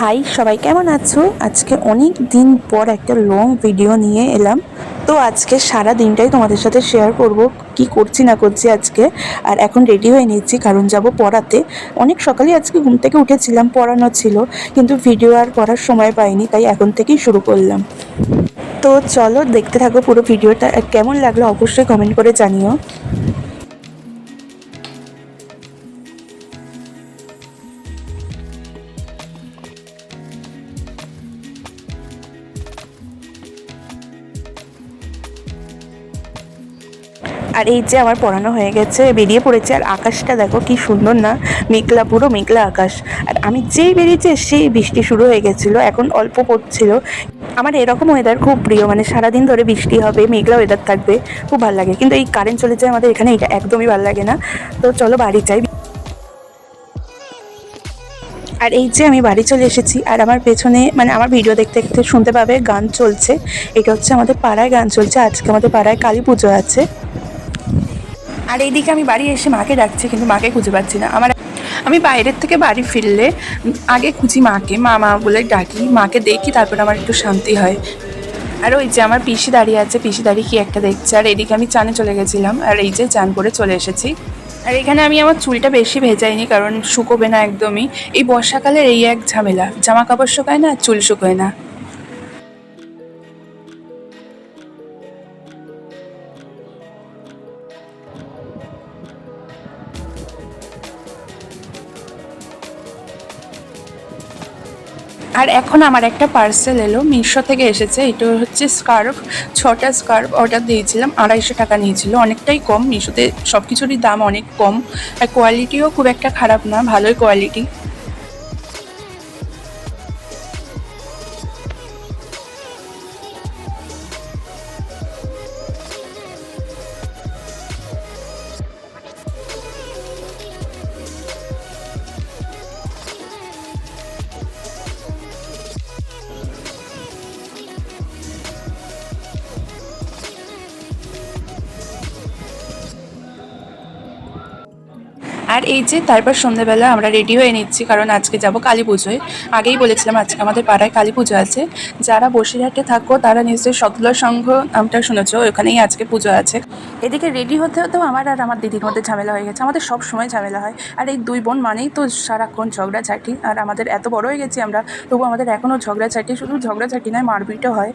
High, সবাই কেমন আছো? আজকে অনেক দিন পর একটা লং ভিডিও নিয়ে এলাম। তো আজকে সারা দিনটাই তোমাদের সাথে শেয়ার করব, কি করছি, না করছি আজকে। আর এখন রেডি হয়ে নিচ্ছি কারণ যাব পড়াতে। অনেক সকালে আজকে ঘুম থেকে উঠেছিলাম, পড়ানো ছিল, কিন্তু ভিডিও আর করার সময় পাইনি, তাই এখন থেকেই শুরু করলাম। তো চলো দেখতে থাকো পুরো ভিডিওটা কেমন লাগল অবশ্যই কমেন্ট করে জানিও। আর এই যে আমার পড়ানো হয়ে গেছে, বেরিয়ে পড়েছে, আর আকাশটা দেখো কি সুন্দর না, মেঘলা, পুরো মেঘলা আকাশ। আর আমি যেই বেরিয়েছে, সেই বৃষ্টি শুরু হয়ে গেছিল, এখন অল্প পড়ছিল। আমার এরকম ওয়েদার খুব প্রিয় মানে সারাদিন ধরে বৃষ্টি হবে, মেঘলা ওয়েদার থাকবে, খুব ভালো লাগে। কিন্তু এই কারেন্ট চলে যায় আমাদের এখানে, এটা একদমই ভালো লাগে না। তো চলো বাড়ি যাই। আর এই যে আমি বাড়ি চলে এসেছি, আর আমার পেছনে মানে আমার ভিডিও দেখতে দেখতে শুনতে পাবে, গান চলছে। এটা হচ্ছে আমাদের পাড়ায় গান চলছে, আজকে আমাদের পাড়ায় কালী পুজো আছে। আর এইদিকে আমি বাড়ি এসে মাকে ডাকছি, কিন্তু মাকে খুঁজে পাচ্ছি না। আমার আমি বাইরের থেকে বাড়ি ফিরলে আগে খুঁজি মাকে, মা মা বলে ডাকি, মাকে দেখি, তারপর আমার একটু শান্তি হয়। আর ওই যে আমার পিসি দাঁড়িয়ে আছে, পিসি দাঁড়িয়ে কি একটা দেখছে। আর এদিকে আমি চানে চলে গেছিলাম, আর এই যে চান করে চলে এসেছি। আর এখানে আমি আমার চুলটা বেশি ভেজাইনি, কারণ শুকোবে না একদমই। এই বর্ষাকালের এই এক ঝামেলা জামা কাপড় শুকায় না চুল শুকোয় না। আর এখন আমার একটা পার্সেল এলো, মিশো থেকে এসেছে, এটা হচ্ছে স্কার্ফ ছটা স্কার্ফ অর্ডার দিয়েছিলাম, আড়াইশো টাকা নিয়েছিল, অনেকটাই কম, মিশোতে সব কিছুরই দাম অনেক কম, আর কোয়ালিটিও খুব একটা খারাপ না, ভালোই কোয়ালিটি আর এই যে তারপর সন্ধ্যেবেলা আমরা রেডি হয়ে নিচ্ছি, কারণ আজকে যাব কালী পুজোয়। আগেই বলেছিলাম আজকে আমাদের পাড়ায় কালী পুজো আছে। যারা বসিরহাটে থাকো, তারা নিশ্চয়ই সতলা সংঘ নামটা শুনেছো, ওখানেই আজকে পুজো আছে। এদিকে রেডি হতে হতেও আমার আর আমার দিদির মধ্যে ঝামেলা হয়ে গেছে। আমাদের সব সময় ঝামেলা হয়। আর এই দুই বোন মানেই তো সারাক্ষণ ঝগড়াঝাটি। আর আমাদের এত বড় হয়ে গেছি আমরা, তবু আমাদের এখনও ঝগড়াঝাটি, শুধু ঝগড়াঝাটি নয়, মারপিটও হয়।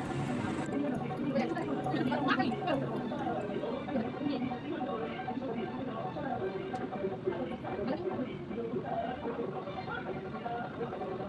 Thank you.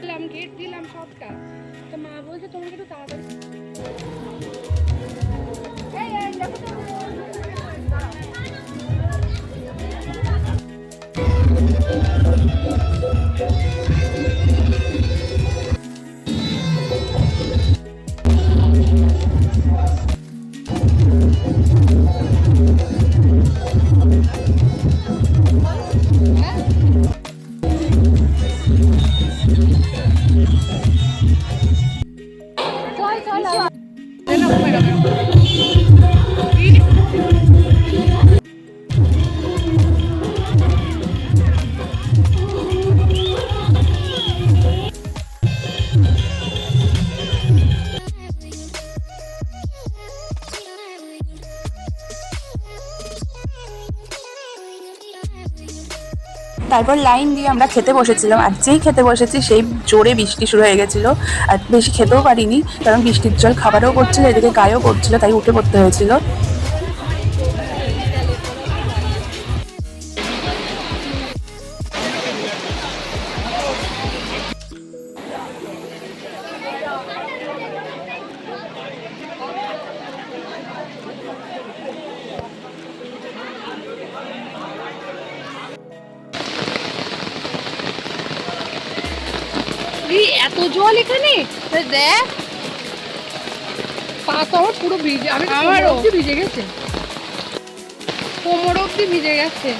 দিলাম গেট দিলাম সবটা তো মা বলছে তোমাকে একটু তাড়াতাড়ি চল তারপর লাইন দিয়ে আমরা খেতে বসেছিলাম, আর যেই খেতে বসেছি সেই জোরে বৃষ্টি শুরু হয়ে গেছিল, আর বেশি খেতেও পারিনি, কারণ বৃষ্টির জল খাবারও করছিল, এদিকে গায়েও করছিল, তাই উঠে পড়তে হয়েছিল। জল এখানে? দেখ। পা তো আমার পুরো ভিজে আমি আমার অব্দি ভিজে গেছে। কোমর অব্দি ভিজে গেছে।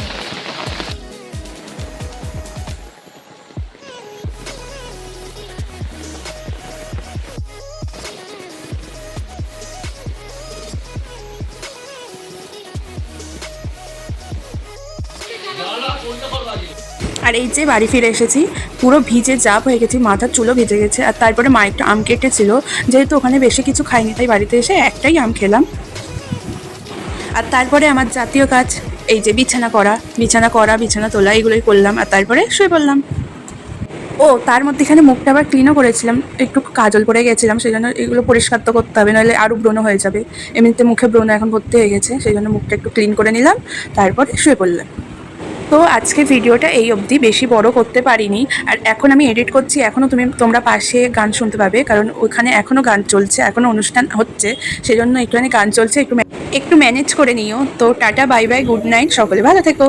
আর এই যে বাড়ি ফিরে এসেছি, পুরো ভিজে জাপ হয়ে গেছি, মাথার চুলো ভিজে গেছে, আর তারপরে মা একটা আম কেটেছিল, যেহেতু ওখানে বেশি কিছু খাইনি, তাই বাড়িতে এসে একটাই আম খেলাম। আর তারপরে আমার জাতীয় কাজ, এই যে বিছানা করা বিছানা করা, বিছানা তোলা, এগুলোই করলাম, আর তারপরে শুয়ে পড়লাম। ও, তার মধ্যে এখানে মুখটা আবার ক্লিনও করেছিলাম, একটু কাজল পরে গেছিলাম সেই জন্য এগুলো পরিষ্কার তো করতে হবে নাহলে আরও ব্রণ হয়ে যাবে। এমনিতে মুখে ব্রণ এখন ভর্তি হয়ে গেছে সেই জন্য মুখটা একটু ক্লিন করে নিলাম, তারপরে শুয়ে পড়লাম। তো আজকে ভিডিওটা এই অবধি বেশি বড় করতে পারিনি। আর এখন আমি এডিট করছি এখনও তুমি, তোমরা পাশে গান শুনতে পাবে, কারণ ওখানে এখনও গান চলছে এখনও অনুষ্ঠান হচ্ছে, সেজন্য একটুখানি গান চলছে, একটু একটু ম্যানেজ করে নিও। তো tata bye bye good night সকলে ভালো থেকো।